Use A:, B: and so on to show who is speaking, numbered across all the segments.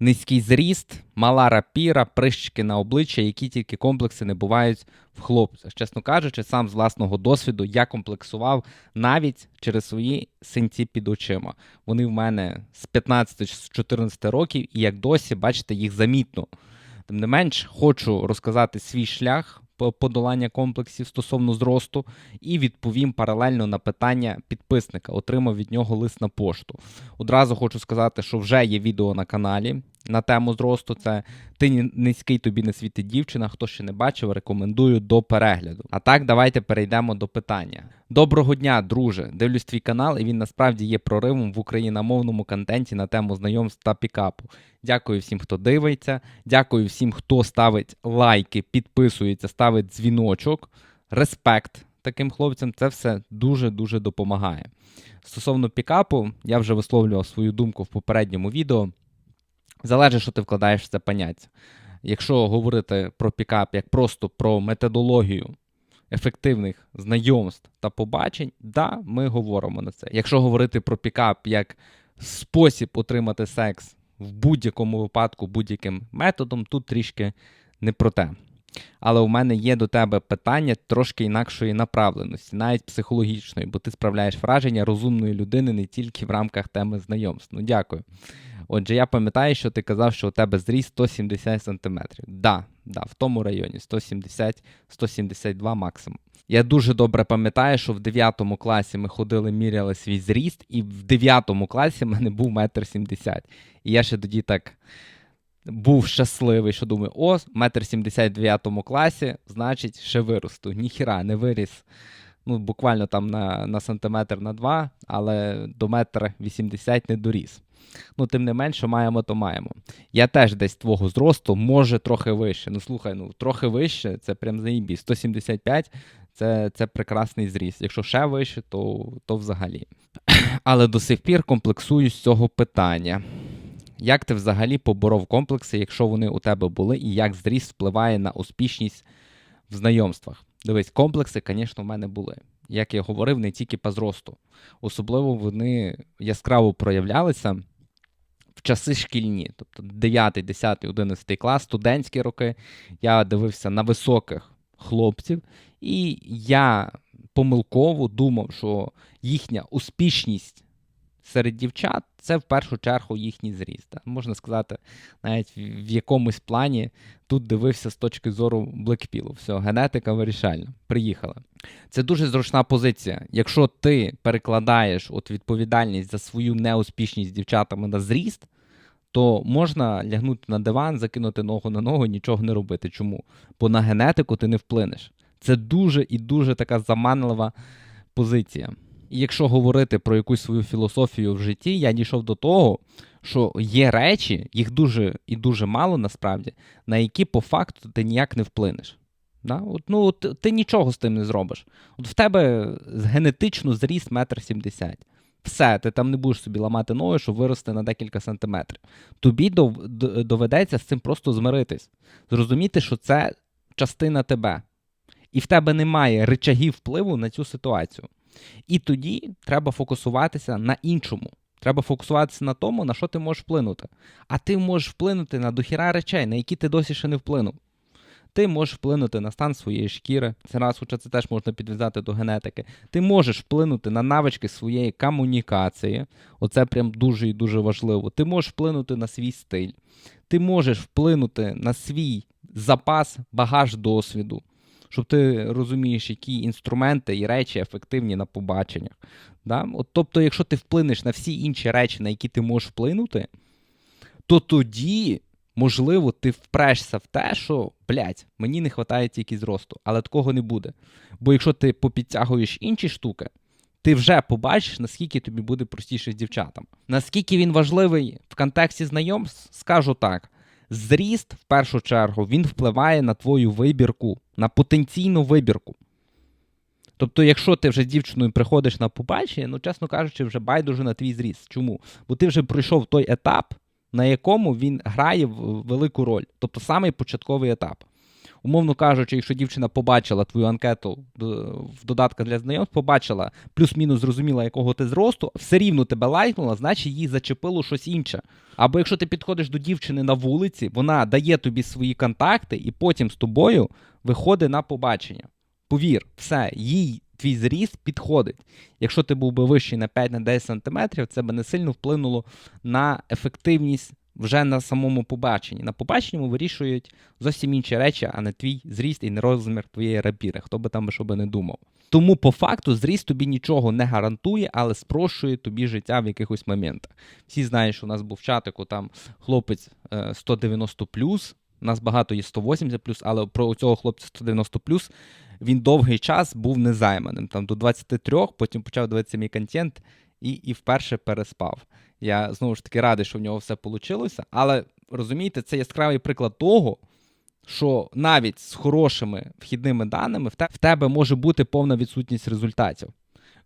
A: низький зріст, мала рапіра, прищики на обличчя, які тільки комплекси не бувають в хлопцях. Чесно кажучи, сам з власного досвіду я комплексував навіть через свої синці під очима. Вони в мене з 15-14 років, і як досі, бачите, їх замітно. Тим не менш, хочу розказати свій шлях подолання комплексів стосовно зросту, і відповім паралельно на питання підписника. Отримав від нього лист на пошту. Одразу хочу сказати, що вже є відео на каналі на тему зросту. Це ти низький тобі не світить дівчина. Хто ще не бачив, рекомендую до перегляду. А так, давайте перейдемо до питання. Доброго дня, друже. Дивлюсь твій канал, і він насправді є проривом в україномовному контенті на тему знайомств та пікапу. Дякую всім, хто дивиться. Дякую всім, хто ставить лайки, підписується, ставить дзвіночок. Респект таким хлопцям. Це все дуже дуже допомагає. Стосовно пікапу, я вже висловлював свою думку в попередньому відео. Залежить, що ти вкладаєш в це поняття. Якщо говорити про пікап як просто про методологію ефективних знайомств та побачень, да, ми говоримо на це. Якщо говорити про пікап як спосіб отримати секс в будь-якому випадку, будь-яким методом, тут трішки не про те. Але у мене є до тебе питання трошки інакшої направленості, навіть психологічної, бо ти справляєш враження розумної людини не тільки в рамках теми знайомств. Ну, дякую. Отже, я пам'ятаю, що ти казав, що у тебе зріст 170 см. Да, да, в тому районі 170-172 максимум. Я дуже добре пам'ятаю, що в 9 класі ми ходили, міряли свій зріст, і в 9 класі в мене був 1,70 м. І я ще тоді так був щасливий, що думаю, о, 1,70 м в 9 класі, значить, ще виросту. Ніхіра, не виріс. Ну, буквально там на, на сантиметр на два, але до метра 80 не доріс. Ну, тим не менше, маємо, то маємо. Я теж десь твого зросту, може трохи вище. Ну, слухай, ну трохи вище, це прям заїбі. 175 це, це прекрасний зріст. Якщо ще вище, то, то взагалі. Але до сих пір комплексую з цього питання. Як ти взагалі поборов комплекси, якщо вони у тебе були, і як зріст впливає на успішність в знайомствах? Дивись, комплекси, звісно, в мене були. Як я говорив, не тільки по зросту. Особливо вони яскраво проявлялися в часи шкільні, тобто 9, 10, 11 клас, студентські роки. Я дивився на високих хлопців, і я помилково думав, що їхня успішність серед дівчат це в першу чергу їхній зріст. Можна сказати, навіть в якомусь плані тут дивився з точки зору блекпілу. Все, генетика вирішальна. Приїхала. Це дуже зручна позиція. Якщо ти перекладаєш от відповідальність за свою неуспішність з дівчатами на зріст, то можна лягнути на диван, закинути ногу на ногу і нічого не робити. Чому? Бо на генетику ти не вплинеш. Це дуже і дуже така заманлива позиція. І якщо говорити про якусь свою філософію в житті, я дійшов до того, що є речі, їх дуже і дуже мало насправді, на які по факту ти ніяк не вплинеш. Да? От, ну, от, ти нічого з тим не зробиш. От в тебе генетично зріс метр сімдесят. Все, ти там не будеш собі ламати ноги, щоб вирости на декілька сантиметрів. Тобі доведеться з цим просто змиритись. Зрозуміти, що це частина тебе. І в тебе немає ричагів впливу на цю ситуацію. І тоді треба фокусуватися на іншому. Треба фокусуватися на тому, на що ти можеш вплинути. А ти можеш вплинути на дохіра речей, на які ти досі ще не вплинув. Ти можеш вплинути на стан своєї шкіри. Це раз, хоча це теж можна підв'язати до генетики. Ти можеш вплинути на навички своєї комунікації. Оце прям дуже і дуже важливо. Ти можеш вплинути на свій стиль. Ти можеш вплинути на свій запас, багаж досвіду, щоб ти розумієш, які інструменти і речі ефективні на побаченнях. Да? От, тобто, якщо ти вплинеш на всі інші речі, на які ти можеш вплинути, то тоді, можливо, ти впрешся в те, що, блядь, мені не вистачає тільки зросту, але такого не буде. Бо якщо ти попідтягуєш інші штуки, ти вже побачиш, наскільки тобі буде простіше з дівчатам. Наскільки він важливий в контексті знайомств, скажу так. Зріст, в першу чергу, він впливає на твою вибірку, на потенційну вибірку. Тобто, якщо ти вже з дівчиною приходиш на побачення, ну, чесно кажучи, вже байдуже на твій зріст. Чому? Бо ти вже пройшов той етап, на якому він грає велику роль. Тобто самий початковий етап. Умовно кажучи, якщо дівчина побачила твою анкету е, в додатках для знайомств, побачила плюс-мінус зрозуміла, якого ти зросту, все рівно тебе лайкнула, значить їй зачепило щось інше. Або якщо ти підходиш до дівчини на вулиці, вона дає тобі свої контакти і потім з тобою виходить на побачення. Повір, все, їй твій зріст підходить. Якщо ти був би вищий на 5-10 см, це би не сильно вплинуло на ефективність вже на самому побаченні. На побаченні вирішують зовсім інші речі, а не твій зріст і не розмір твоєї рапіри, хто би там що би не думав. Тому по факту зріст тобі нічого не гарантує, але спрощує тобі життя в якихось моментах. Всі знають, що у нас був чатику там хлопець е, 190 у нас багато є 180 але про цього хлопця 190 він довгий час був незайманим. Там до 23, потім почав дивитися мій контент і і вперше переспав. Я знову ж таки радий, що в нього все вийшло. Але розумієте, це яскравий приклад того, що навіть з хорошими вхідними даними в тебе може бути повна відсутність результатів.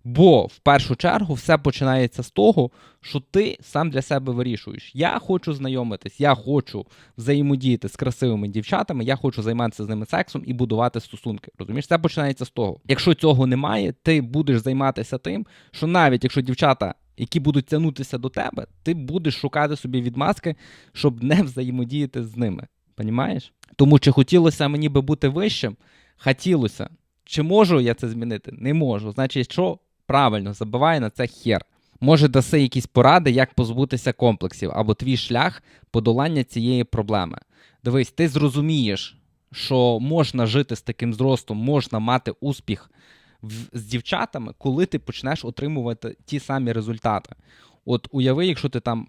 A: Бо в першу чергу все починається з того, що ти сам для себе вирішуєш. Я хочу знайомитись, я хочу взаємодіяти з красивими дівчатами, я хочу займатися з ними сексом і будувати стосунки. Розумієш, це починається з того. Якщо цього немає, ти будеш займатися тим, що навіть якщо дівчата. Які будуть тягнутися до тебе, ти будеш шукати собі відмазки, щоб не взаємодіяти з ними. Понімаєш? Тому чи хотілося мені би бути вищим? Хотілося. Чи можу я це змінити? Не можу. Значить, що Правильно, забиває на це хер. Може, даси якісь поради, як позбутися комплексів, або твій шлях подолання цієї проблеми. Дивись, ти зрозумієш, що можна жити з таким зростом, можна мати успіх з дівчатами, коли ти почнеш отримувати ті самі результати. От уяви, якщо ти там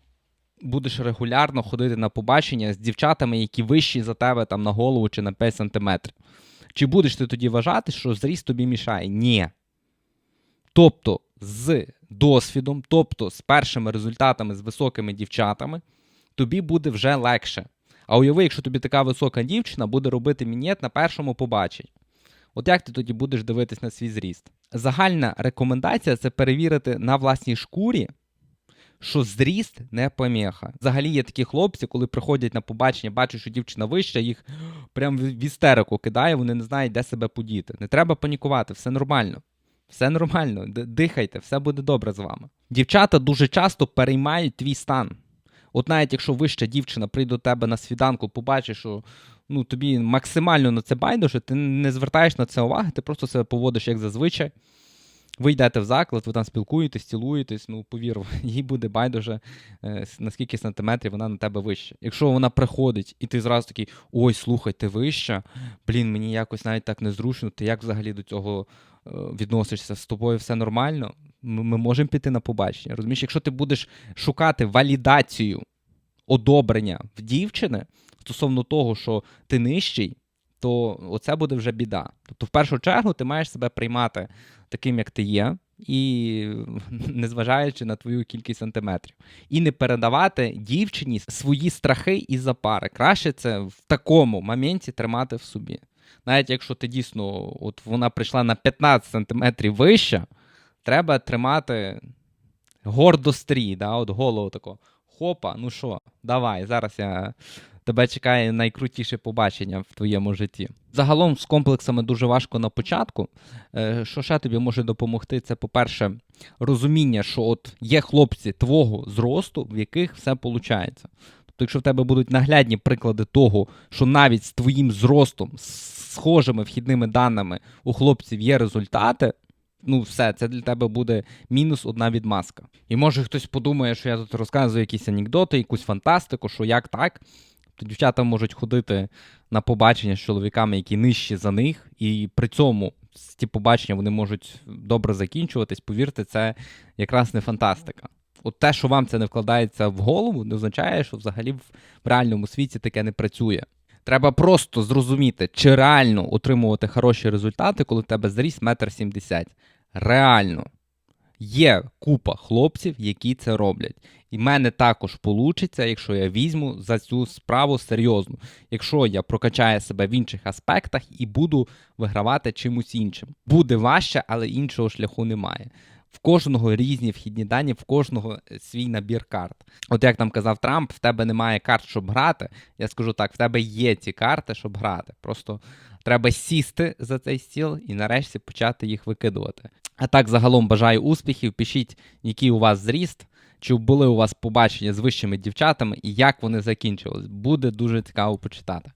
A: будеш регулярно ходити на побачення з дівчатами, які вищі за тебе там на голову чи на 5 сантиметрів. Чи будеш ти тоді вважати, що зріст тобі мішає? Ні. Тобто з досвідом, тобто з першими результатами з високими дівчатами, тобі буде вже легше. А уяви, якщо тобі така висока дівчина буде робити мінет на першому побаченні. От як ти тоді будеш дивитись на свій зріст? Загальна рекомендація це перевірити на власній шкурі, що зріст не поміха. Взагалі є такі хлопці, коли приходять на побачення, бачать, що дівчина вища, їх прям в істерику кидає, вони не знають, де себе подіти. Не треба панікувати, все нормально. Все нормально, дихайте, все буде добре з вами. Дівчата дуже часто переймають твій стан. От навіть якщо вища дівчина прийде до тебе на свіданку, побачиш, що ну, тобі максимально на це байдуже, ти не звертаєш на це уваги, ти просто себе поводиш як зазвичай. Ви йдете в заклад, ви там спілкуєтесь, цілуєтесь, ну повір, їй буде байдуже, е, наскільки сантиметрів вона на тебе вища. Якщо вона приходить, і ти зразу такий, ой, слухай, ти вища, блін, мені якось навіть так незручно, ти як взагалі до цього Е, відносишся з тобою, все нормально, ми, ми можемо піти на побачення. Розумієш, якщо ти будеш шукати валідацію одобрення в дівчини стосовно того, що ти нижчий, то оце буде вже біда. Тобто, в першу чергу, ти маєш себе приймати таким, як ти є. І незважаючи на твою кількість сантиметрів, і не передавати дівчині свої страхи і запари. Краще це в такому моменті тримати в собі навіть якщо ти дійсно от вона прийшла на 15 сантиметрів вище, треба тримати гордо стрій, да, от голову тако. Хопа, ну що, давай, зараз я. Тебе чекає найкрутіше побачення в твоєму житті. Загалом з комплексами дуже важко на початку. Е, що ще тобі може допомогти? Це, по-перше, розуміння, що от є хлопці твого зросту, в яких все виходить. Тобто, якщо в тебе будуть наглядні приклади того, що навіть з твоїм зростом, з схожими вхідними даними у хлопців є результати. Ну, все, це для тебе буде мінус одна відмазка. І може хтось подумає, що я тут розказую якісь анекдоти, якусь фантастику, що як так, то дівчата можуть ходити на побачення з чоловіками, які нижчі за них, і при цьому ці побачення вони можуть добре закінчуватись. Повірте, це якраз не фантастика. От те, що вам це не вкладається в голову, не означає, що взагалі в реальному світі таке не працює. Треба просто зрозуміти, чи реально отримувати хороші результати, коли в тебе зріс метр сімдесят. Реально. Є купа хлопців, які це роблять. І в мене також вийде, якщо я візьму за цю справу серйозно, якщо я прокачаю себе в інших аспектах і буду вигравати чимось іншим. Буде важче, але іншого шляху немає В кожного різні вхідні дані, в кожного е, свій набір карт. От як там казав Трамп, в тебе немає карт, щоб грати. Я скажу так: в тебе є ці карти, щоб грати. Просто треба сісти за цей стіл і нарешті почати їх викидувати. А так, загалом бажаю успіхів. Пишіть, який у вас зріст, чи були у вас побачення з вищими дівчатами і як вони закінчились. Буде дуже цікаво почитати.